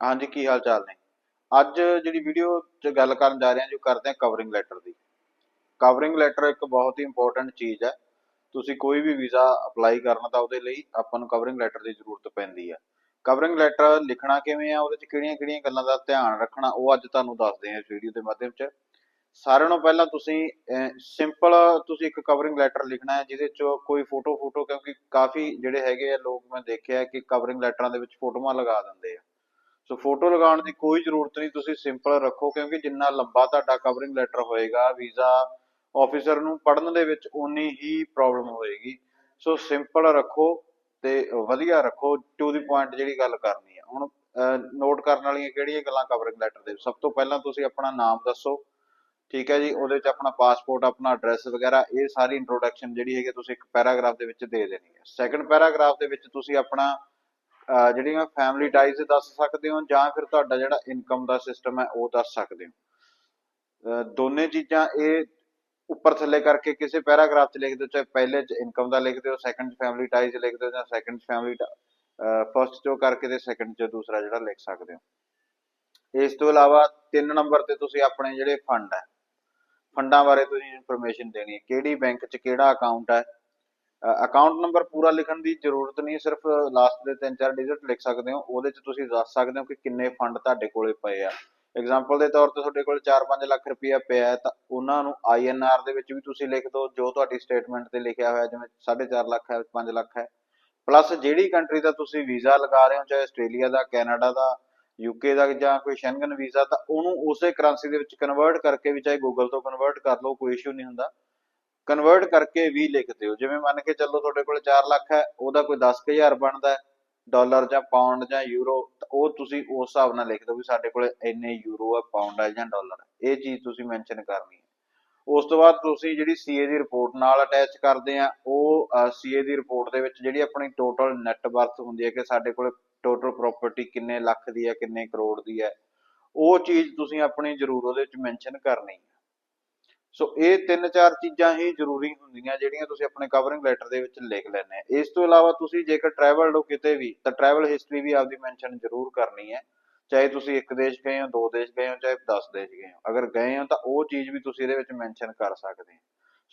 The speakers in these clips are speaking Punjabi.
ਹਾਂਜੀ, ਕੀ ਹਾਲ ਚਾਲ ਨੇ? ਅੱਜ ਜਿਹੜੀ ਵੀਡੀਓ 'ਚ ਗੱਲ ਕਰਨ ਜਾ ਰਹੇ ਹਾਂ ਜੋ ਕਰਦੇ ਹਾਂ ਕਵਰਿੰਗ ਲੈਟਰ ਦੀ। ਕਵਰਿੰਗ ਲੈਟਰ ਇੱਕ ਬਹੁਤ ਹੀ ਇੰਪੋਰਟੈਂਟ ਚੀਜ਼ ਹੈ। ਤੁਸੀਂ ਕੋਈ ਵੀ ਵੀਜ਼ਾ ਅਪਲਾਈ ਕਰਨਾ ਤਾਂ ਉਹਦੇ ਲਈ ਆਪਾਂ ਨੂੰ ਕਵਰਿੰਗ ਲੈਟਰ ਦੀ ਜ਼ਰੂਰਤ ਪੈਂਦੀ ਹੈ ਕਵਰਿੰਗ ਲੈਟਰ ਲਿਖਣਾ ਕਿਵੇਂ ਆ, ਉਹਦੇ 'ਚ ਕਿਹੜੀਆਂ-ਕਿਹੜੀਆਂ ਗੱਲਾਂ ਦਾ ਧਿਆਨ ਰੱਖਣਾ, ਉਹ ਅੱਜ ਤੁਹਾਨੂੰ ਦੱਸਦੇ ਹਾਂ ਇਸ ਵੀਡੀਓ ਦੇ ਮਾਧਿਅਮ 'ਚ। ਸਾਰਿਆਂ ਨੂੰ ਪਹਿਲਾਂ ਤੁਸੀਂ ਸਿੰਪਲ ਤੁਸੀਂ ਇੱਕ ਕਵਰਿੰਗ ਲੈਟਰ ਲਿਖਣਾ ਹੈ, ਜਿਹਦੇ 'ਚ ਕੋਈ ਫੋਟੋ ਫੋਟੋ ਕਿਉਂਕਿ ਕਾਫੀ ਜਿਹੜੇ ਹੈਗੇ ਆ, ਲੋਕ ਮੈਂ ਦੇਖਿਆ ਕਿ ਕਵਰਿੰਗ ਲੈਟਰਾਂ ਦੇ ਵਿੱਚ ਫੋਟੋਆਂ ਲਗਾ ਦਿੰਦੇ ਆ। ਸੋ ਫੋਟੋ ਲਗਾਉਣ ਦੀ ਕੋਈ ਜ਼ਰੂਰਤ ਨਹੀਂ, ਤੁਸੀਂ ਸਿੰਪਲ ਰੱਖੋ, ਕਿਉਂਕਿ ਜਿੰਨਾ ਲੰਬਾ ਤੁਹਾਡਾ ਕਵਰਿੰਗ ਲੈਟਰ ਹੋਏਗਾ ਵੀਜ਼ਾ ਆਫੀਸਰ ਨੂੰ ਪੜਨ ਦੇ ਵਿੱਚ ਉਨੀ ਹੀ ਪ੍ਰੋਬਲਮ ਹੋਏਗੀ। ਸੋ ਸਿੰਪਲ ਰੱਖੋ ਤੇ ਵਧੀਆ ਰੱਖੋ ਟੂ ਦੀ ਪੁਆਇੰਟ ਜਿਹੜੀ ਗੱਲ ਕਰਨੀ ਹੈ ਹੁਣ ਨੋਟ ਕਰਨ ਵਾਲੀਆਂ ਕਿਹੜੀਆਂ ਗੱਲਾਂ ਕਵਰਿੰਗ ਲੈਟਰ ਦੇ? ਸਭ ਤੋਂ ਪਹਿਲਾਂ ਤੁਸੀਂ ਆਪਣਾ ਨਾਮ ਦੱਸੋ, ਠੀਕ ਹੈ ਜੀ? ਉਹਦੇ 'ਚ ਆਪਣਾ ਪਾਸਪੋਰਟ ਆਪਣਾ ਐਡਰੈਸ ਵਗੈਰਾ, ਇਹ ਸਾਰੀ ਇੰਟਰੋਡਕਸ਼ਨ ਜਿਹੜੀ ਹੈਗੀ ਤੁਸੀਂ ਇੱਕ ਪੈਰਾਗ੍ਰਾਫ ਦੇ ਵਿੱਚ ਦੇ ਦੇਣੀ ਹੈ। ਸੈਕੰਡ ਪੈਰਾਗ੍ਰਾਫ ਦੇ ਵਿੱਚ ਤੁਸੀਂ ਆਪਣਾ ਜਿਹੜੀਆਂ ਫੈਮਿਲੀ ਟਾਈਜ਼ ਦੱਸ ਸਕਦੇ ਹੋ ਜਾਂ ਫਿਰ ਤੁਹਾਡਾ ਜਿਹੜਾ ਇਨਕਮ ਦਾ ਸਿਸਟਮ ਹੈ, ਉਹ ਦੱਸ ਸਕਦੇ ਹੋ। ਦੋਨੇ ਚੀਜ਼ਾਂ ਇਹ ਉੱਪਰ ਥੱਲੇ ਕਰਕੇ ਕਿਸੇ ਪੈਰਾਗ੍ਰਾਫ 'ਚ ਲਿਖ ਦਿਓ ਚਾਹੇ ਪਹਿਲੇ 'ਚ ਇਨਕਮ ਦਾ ਲਿਖ ਦਿਓ ਸੈਕੰਡ 'ਚ ਫੈਮਿਲੀ ਟਾਈਜ਼ ਲਿਖ ਦਿਓ ਜਾਂ ਸੈਕੰਡ 'ਚ ਫੈਮਿਲੀ ਫਰਸਟ 'ਚੋਂ ਕਰਕੇ ਤੇ ਸੈਕੰਡ 'ਚ ਦੂਸਰਾ ਜਿਹੜਾ ਲਿਖ ਸਕਦੇ ਹੋ। ਇਸ ਤੋਂ ਇਲਾਵਾ ਤਿੰਨ ਨੰਬਰ ਤੇ ਤੁਸੀਂ ਆਪਣੇ ਜਿਹੜੇ ਫੰਡ ਹੈ, ਫੰਡਾਂ ਬਾਰੇ ਤੁਸੀਂ ਇਨਫੋਰਮੇਸ਼ਨ ਦੇਣੀ ਹੈ। ਕਿਹੜੀ ਬੈਂਕ 'ਚ ਕਿਹੜਾ ਅਕਾਊਂਟ ਹੈ ਅਕਾਊਂਟ ਨੰਬਰ ਪੂਰਾ ਲਿਖਣ ਦੀ ਜ਼ਰੂਰਤ ਨਹੀਂ, ਸਿਰਫ ਲਾਸਟ ਦੇ ਤਿੰਨ ਚਾਰ ਡਿਜਿਟ ਲਿਖ ਸਕਦੇ ਹੋ। ਉਹਦੇ 'ਚ ਤੁਸੀਂ ਦੱਸ ਸਕਦੇ ਹੋ ਕਿ ਕਿੰਨੇ ਫੰਡ ਤੁਹਾਡੇ ਕੋਲੇ ਪਏ ਆ। ਐਗਜ਼ਾਮਪਲ ਦੇ ਤੌਰ ਤੇ ਤੁਹਾਡੇ ਕੋਲ 4-5 ਲੱਖ ਰੁਪਇਆ ਪਿਆ ਹੈ, ਤਾਂ ਉਹਨਾਂ ਨੂੰ ਆਈਐਨਆਰ ਦੇ ਵਿੱਚ ਵੀ ਤੁਸੀਂ ਲਿਖ ਦਿਓ, ਜੋ ਤੁਹਾਡੀ ਸਟੇਟਮੈਂਟ ਤੇ ਲਿਖਿਆ ਹੋਇਆ, ਜਿਵੇਂ 4.5 ਲੱਖ ਹੈ 5 ਲੱਖ ਹੈ। ਪਲੱਸ ਜਿਹੜੀ ਕੰਟਰੀ ਦਾ ਤੁਸੀਂ ਵੀਜ਼ਾ ਲਗਾ ਰਹੇ ਹੋ, ਚਾਹੇ ਆਸਟ੍ਰੇਲੀਆ ਦਾ, ਕੈਨੇਡਾ ਦਾ ਯੂਕੇ ਦਾ ਜਾਂ ਕੋਈ ਸ਼ੈਂਗਨ ਵੀਜ਼ਾ ਤਾਂ ਉਹਨੂੰ ਉਸੇ ਕਰੰਸੀ ਦੇ ਵਿੱਚ ਕਨਵਰਟ ਕਰਕੇ ਵੀ, ਚਾਹੇ ਗੂਗਲ ਤੋਂ ਕਨਵਰਟ ਕਰ ਲਓ, ਕੋਈ ਇਸ਼ੂ ਨਹੀਂ ਹੁੰਦਾ। ਕਨਵਰਟ ਕਰਕੇ ਵੀ ਲਿਖਦੇ ਹੋ। ਜਿਵੇਂ ਮੰਨ ਕੇ ਚੱਲੋ ਤੁਹਾਡੇ ਕੋਲ 4 ਲੱਖ ਹੈ, ਉਹਦਾ ਕੋਈ 10000 ਬਣਦਾ ਹੈ, ਡਾਲਰ ਜਾਂ ਪਾਉਂਡ ਜਾਂ ਯੂਰੋ ਉਹ ਤੁਸੀਂ ਉਸ ਹਿਸਾਬ ਨਾਲ ਲਿਖ ਦਿਓ ਵੀ ਸਾਡੇ ਕੋਲ ਇੰਨੇ ਯੂਰੋ ਹੈ ਪਾਉਂਡ ਹੈ ਜਾਂ ਡਾਲਰ ਇਹ ਚੀਜ਼ ਤੁਸੀਂ ਮੈਂਸ਼ਨ ਕਰਨੀ ਹੈ। ਉਸ ਤੋਂ ਬਾਅਦ ਤੁਸੀਂ ਜਿਹੜੀ ਸੀਏ ਦੀ ਰਿਪੋਰਟ ਨਾਲ ਅਟੈਚ ਕਰਦੇ ਆ, ਉਹ ਸੀਏ ਦੀ ਰਿਪੋਰਟ ਦੇ ਵਿੱਚ ਜਿਹੜੀ ਆਪਣੀ ਟੋਟਲ ਨੈਟ ਵਰਥ ਹੁੰਦੀ ਹੈ ਕਿ ਸਾਡੇ ਕੋਲ ਟੋਟਲ ਪ੍ਰਾਪਰਟੀ ਕਿੰਨੇ ਲੱਖ ਦੀ ਹੈ, ਕਿੰਨੇ ਕਰੋੜ ਦੀ ਹੈ, ਉਹ ਚੀਜ਼ ਤੁਸੀਂ ਆਪਣੀ ਜ਼ਰੂਰ ਉਹਦੇ ਵਿੱਚ ਮੈਂਸ਼ਨ ਕਰਨੀ ਹੈ। ਸੋ ਇਹ ਤਿੰਨ ਚਾਰ ਚੀਜ਼ਾਂ ਹੀ ਜ਼ਰੂਰੀ ਹੁੰਦੀਆਂ ਜਿਹੜੀਆਂ ਤੁਸੀਂ ਆਪਣੇ ਕਵਰਿੰਗ ਲੈਟਰ ਦੇ ਵਿੱਚ ਲਿਖ ਲੈਣੇ ਆ। ਇਸ ਤੋਂ ਇਲਾਵਾ ਤੁਸੀਂ ਜੇਕਰ ਟਰੈਵਲ ਹੋ ਕਿਤੇ ਵੀ, ਤਾਂ ਟਰੈਵਲ ਹਿਸਟਰੀ ਵੀ ਆਪਦੀ ਮੈਂਸ਼ਨ ਜ਼ਰੂਰ ਕਰਨੀ ਹੈ। ਚਾਹੇ ਤੁਸੀਂ ਇੱਕ ਦੇਸ਼ ਗਏ ਹੋ, ਦੋ ਦੇਸ਼ ਗਏ ਹੋ, ਚਾਹੇ 10 ਦੇਸ਼ ਗਏ ਹੋ। ਅਗਰ ਗਏ ਹੋ, ਤਾਂ ਉਹ ਚੀਜ਼ ਵੀ ਤੁਸੀਂ ਇਹਦੇ ਵਿੱਚ ਮੈਂਸ਼ਨ ਕਰ ਸਕਦੇ ਹੋ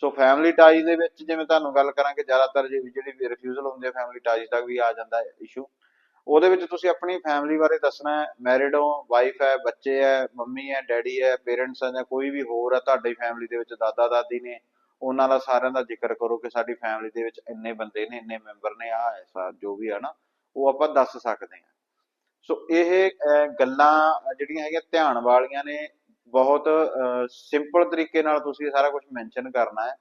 ਸੋ ਫੈਮਿਲੀ ਟਾਈਜ਼ ਦੇ ਵਿੱਚ ਜਿਵੇਂ ਤੁਹਾਨੂੰ ਗੱਲ ਕਰਾਂਗੇ, ਜ਼ਿਆਦਾਤਰ ਜਿਹੜੀ ਰਿਫਿਊਜ਼ਲ ਹੁੰਦੀ ਹੈ ਫੈਮਿਲੀ ਟਾਈਜ਼ ਦਾ ਵੀ ਆ ਜਾਂਦਾ ਹੈ ਇਸ਼ੂ ਉਹਦੇ ਵਿੱਚ ਤੁਸੀਂ ਆਪਣੀ ਫੈਮਿਲੀ ਬਾਰੇ ਦੱਸਣਾ ਹੈ ਮੈਰਿਡ ਹੋ ਵਾਈਫ ਹੈ, ਬੱਚੇ ਹੈ, ਮੰਮੀ ਹੈ ਡੈਡੀ ਹੈ ਪੇਰੈਂਟਸ ਹੈ ਜਾਂ ਕੋਈ ਵੀ ਹੋਰ ਹੈ, ਤੁਹਾਡੀ ਫੈਮਿਲੀ ਦੇ ਵਿੱਚ ਦਾਦਾ, ਦਾਦੀ ਨੇ, ਉਹਨਾਂ ਦਾ ਸਾਰਿਆਂ ਦਾ ਜ਼ਿਕਰ ਕਰੋ ਕਿ ਸਾਡੀ ਫੈਮਿਲੀ ਦੇ ਵਿੱਚ ਇੰਨੇ ਬੰਦੇ ਨੇ, ਇੰਨੇ ਮੈਂਬਰ ਨੇ ਆ ਐਸਾ ਜੋ ਵੀ ਹੈ ਨਾ, ਉਹ ਆਪਾਂ ਦੱਸ ਸਕਦੇ ਹਾਂ। ਸੋ ਇਹ ਗੱਲਾਂ ਜਿਹੜੀਆਂ ਹੈਗੀਆਂ, ਧਿਆਨ ਵਾਲੀਆਂ ਨੇ, ਬਹੁਤ ਸਿੰਪਲ ਤਰੀਕੇ ਨਾਲ ਤੁਸੀਂ ਸਾਰਾ ਕੁਝ ਮੈਂਸ਼ਨ ਕਰਨਾ ਹੈ।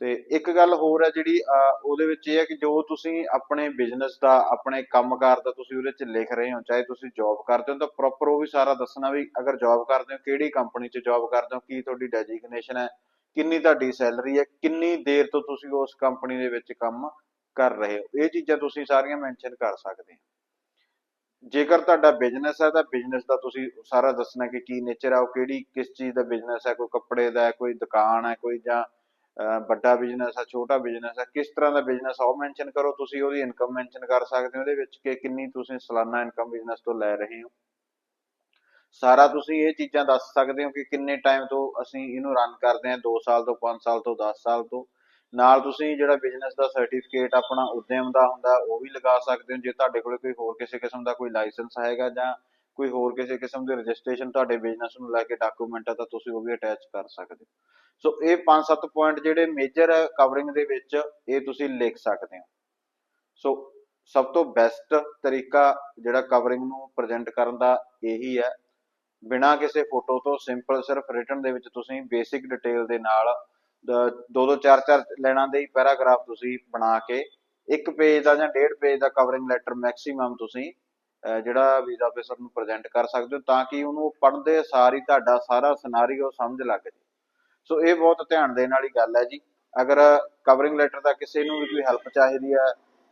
ਤੇ ਇੱਕ ਗੱਲ ਹੋਰ ਹੈ ਜਿਹੜੀ ਉਹਦੇ ਵਿੱਚ ਇਹ ਹੈ ਕਿ ਜੋ ਤੁਸੀਂ ਆਪਣੇ ਬਿਜ਼ਨਸ ਦਾ, ਆਪਣੇ ਕੰਮਕਾਰ ਦਾ ਤੁਸੀਂ ਉਹਦੇ 'ਚ ਲਿਖ ਰਹੇ ਹੋ, ਚਾਹੇ ਤੁਸੀਂ ਜੌਬ ਕਰਦੇ ਹੋ, ਤਾਂ ਪ੍ਰੋਪਰ ਉਹ ਵੀ ਸਾਰਾ ਦੱਸਣਾ ਵੀ ਅਗਰ ਜੌਬ ਕਰਦੇ ਹੋ, ਕਿਹੜੀ ਕੰਪਨੀ 'ਚ ਜੌਬ ਕਰਦੇ ਹੋ, ਕੀ ਤੁਹਾਡੀ ਡੈਜਿਗਨੇਸ਼ਨ ਹੈ, ਕਿੰਨੀ ਤੁਹਾਡੀ ਸੈਲਰੀ ਹੈ, ਕਿੰਨੀ ਦੇਰ ਤੋਂ ਤੁਸੀਂ ਉਸ ਕੰਪਨੀ ਦੇ ਵਿੱਚ ਕੰਮ ਕਰ ਰਹੇ ਹੋ। ਇਹ ਚੀਜ਼ਾਂ ਤੁਸੀਂ ਸਾਰੀਆਂ ਮੈਂਸ਼ਨ ਕਰ ਸਕਦੇ ਹੋ। ਜੇਕਰ ਤੁਹਾਡਾ ਬਿਜ਼ਨਸ ਹੈ, ਤਾਂ ਬਿਜ਼ਨਸ ਦਾ ਤੁਸੀਂ ਸਾਰਾ ਦੱਸਣਾ ਕਿ ਕੀ ਨੇਚਰ ਹੈ, ਉਹ ਕਿਹੜੀ, ਕਿਸ ਚੀਜ਼ ਦਾ ਬਿਜ਼ਨਸ ਹੈ, ਕੋਈ ਕੱਪੜੇ ਦਾ ਹੈ, ਕੋਈ ਦੁਕਾਨ ਹੈ, ਕੋਈ ਜਾਂ ਵੱਡਾ ਬਿਜ਼ਨਸ ਹੈ ਛੋਟਾ ਬਿਜ਼ਨਸ ਹੈ ਕਿਸ ਤਰ੍ਹਾਂ ਦਾ ਬਿਜ਼ਨਸ ਆ, ਉਹ ਮੈਂਸ਼ਨ ਕਰੋ, ਤੁਸੀਂ ਉਹਦੀ ਇਨਕਮ ਮੈਂਸ਼ਨ ਕਰ ਸਕਦੇ ਹੋ, ਉਹਦੇ ਵਿੱਚ ਕਿ ਕਿੰਨੀ ਤੁਸੀਂ ਸਾਲਾਨਾ ਇਨਕਮ ਬਿਜ਼ਨਸ ਤੋਂ ਲੈ ਰਹੇ ਹੋ। ਸਾਰਾ ਤੁਸੀਂ ਇਹ ਚੀਜ਼ਾਂ ਦੱਸ ਸਕਦੇ ਹੋ ਕਿ ਕਿੰਨੇ ਟਾਈਮ ਤੋਂ ਅਸੀਂ ਇਹਨੂੰ ਰਨ ਕਰਦੇ ਹਾਂ 2 ਸਾਲ ਤੋਂ 5 ਸਾਲ ਤੋਂ 10 ਸਾਲ ਤੋਂ। ਨਾਲ ਤੁਸੀਂ ਜਿਹੜਾ ਬਿਜ਼ਨਸ ਦਾ ਸਰਟੀਫਿਕੇਟ ਆਪਣਾ ਉਦਯਮ ਦਾ ਹੁੰਦਾ, ਉਹ ਵੀ ਲਗਾ ਸਕਦੇ ਹੋ, ਜੇ ਤੁਹਾਡੇ ਕੋਲ ਕੋਈ ਹੋਰ ਕਿਸੇ ਕਿਸਮ ਦਾ ਕੋਈ ਲਾਇਸੈਂਸ ਹੈਗਾ ਜਾਂ ਕੋਈ ਹੋਰ ਕਿਸੇ ਕਿਸਮ ਦੀ ਰਜਿਸਟ੍ਰੇਸ਼ਨ ਤੁਹਾਡੇ ਬਿਜ਼ਨਸ ਨੂੰ ਲੈ ਕੇ ਡਾਕੂਮੈਂਟ ਹੈ ਤਾਂ ਤੁਸੀਂ ਉਹ ਵੀ ਅਟੈਚ ਕਰ ਸਕਦੇ ਸੋ ਇਹ 5-7 ਪੁਆਇੰਟ ਜਿਹੜੇ ਮੇਜਰ ਹੈ ਕਵਰਿੰਗ ਦੇ ਵਿੱਚ, ਇਹ ਤੁਸੀਂ ਲਿਖ ਸਕਦੇ ਹੋ। ਸੋ ਸਭ ਤੋਂ ਬੈਸਟ ਤਰੀਕਾ ਜਿਹੜਾ ਕਵਰਿੰਗ ਨੂੰ ਪ੍ਰੈਜ਼ੈਂਟ ਕਰਨ ਦਾ ਇਹੀ ਹੈ। ਬਿਨਾ ਕਿਸੇ ਫੋਟੋ ਤੋਂ ਸਿੰਪਲ ਸਿਰਫ ਰਿਟਨ ਦੇ ਵਿੱਚ ਤੁਸੀਂ ਬੇਸਿਕ ਡਿਟੇਲ ਦੇ ਨਾਲ, ਦੋ ਦੋ ਚਾਰ ਚਾਰ ਲੈਣਾ ਦੇ ਹੀ ਪੈਰਾਗ੍ਰਾਫ ਤੁਸੀਂ ਬਣਾ ਕੇ, ਇੱਕ ਪੇਜ ਦਾ ਜਾਂ ਡੇਢ ਪੇਜ ਦਾ ਕਵਰਿੰਗ ਲੈਟਰ ਮੈਕਸਿਮਮ ਤੁਸੀਂ ਜਿਹੜਾ ਵੀਜ਼ਾ ਆਫੀਸਰ ਨੂੰ ਪ੍ਰੈਜ਼ੈਂਟ ਕਰ ਸਕਦੇ ਹੋ ਤਾਂ ਕਿ ਉਹਨੂੰ ਪੜ੍ਹਦੇ ਸਾਰ ਹੀ ਤੁਹਾਡਾ ਸਾਰਾ ਸਿਨੈਰੀਓ ਸਮਝ ਲੱਗ ਜੇ। ਸੋ ਇਹ ਬਹੁਤ ਧਿਆਨ ਦੇਣ ਵਾਲੀ ਗੱਲ ਹੈ ਜੀ। ਅਗਰ ਕਵਰਿੰਗ ਲੈਟਰ ਦਾ ਕਿਸੇ ਨੂੰ ਵੀ ਕੋਈ ਹੈਲਪ ਚਾਹੀਦੀ ਹੈ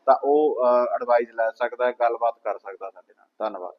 ਤਾਂ ਉਹ ਐਡਵਾਈਸ ਲੈ ਸਕਦਾ ਹੈ, ਗੱਲਬਾਤ ਕਰ ਸਕਦਾ ਸਾਡੇ ਨਾਲ। ਧੰਨਵਾਦ।